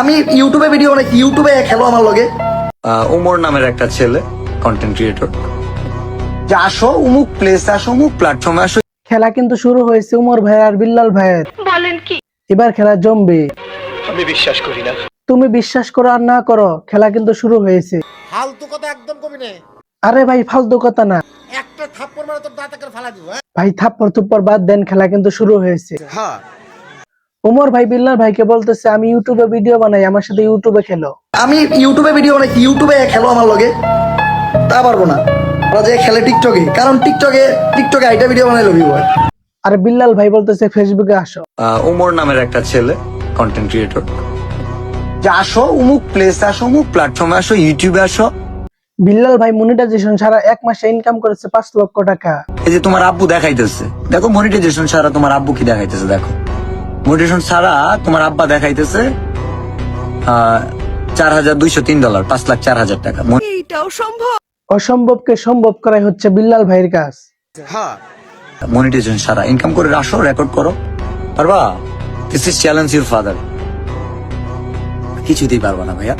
আমি ইউটিউবে ভিডিও বানাই ইউটিউবে খেলো আমার লগে। ওমর নামের একটা ছেলে কন্টেন্ট ক্রিয়েটর যে আসো অমুক প্লেস আসো অমুক প্ল্যাটফর্মে আসো। খেলা কিন্তু শুরু হয়েছে উমর ভাই আর বিল্লাল ভাইয়ের। বলেন কি? এবার খেলা জমবে। আমি বিশ্বাস করি না। তুমি বিশ্বাস করো আর না করো খেলা কিন্তু শুরু হয়েছে। ফালতু কথা একদম কবি নে আরে ভাই ফালতু কথা না। একটা থাপ্পড় মারে তোর দাঁত করে ফালা দিব হ্যাঁ? ভাই থাপ্পড় থুপ্পড় বাদ দেন খেলা কিন্তু শুরু হয়েছে। উমর ভাই বিল্লাল ভাইকে বলতেছে আমি ইউটিউবে ভিডিও বানাই আমার সাথে ইউটিউবে খেলো। আমি ইউটিউবে ভিডিও বানাই ইউটিউবে খেলো আমার লগে? তা পারব না। ওরা যে খেলে টিকটকে কারণ টিকটকে টিকটকে আইটা ভিডিও বানাই লবি আর বিল্লাল ভাই বলতেছে ফেসবুকে আসো। ওমর নামের একটা ছেলে কন্টেন্ট ক্রিয়েটর যে আসো অমুক প্লেস আসো অমুক প্ল্যাটফর্মে আসো ইউটিউবে আসো। বিল্লাল ভাই মনিটাইজেশন ছাড়া এক মাসে ইনকাম করেছে পাঁচ লক্ষ টাকা। এই যে তোমার আব্বু দেখাইতেছে। দেখো মনিটাইজেশন ছাড়া তোমার আব্বু কি দেখাইতেছে দেখো। মনিটাইজেশন ছাড়া তোমার আব্বা দেখাইতেছে চার হাজার দুইশো তিন ডলার পাঁচ লাখ চার হাজার টাকা। এইটাও সম্ভব? অসম্ভবকে সম্ভব করাই হচ্ছে বিল্লাল ভাইয়ের কাজ। মনিটাইজেশন ছাড়া ইনকাম করে আসো রেকর্ড করো। পারবা? This is challenge your father কিছুতেই পারবা না ভাইয়া।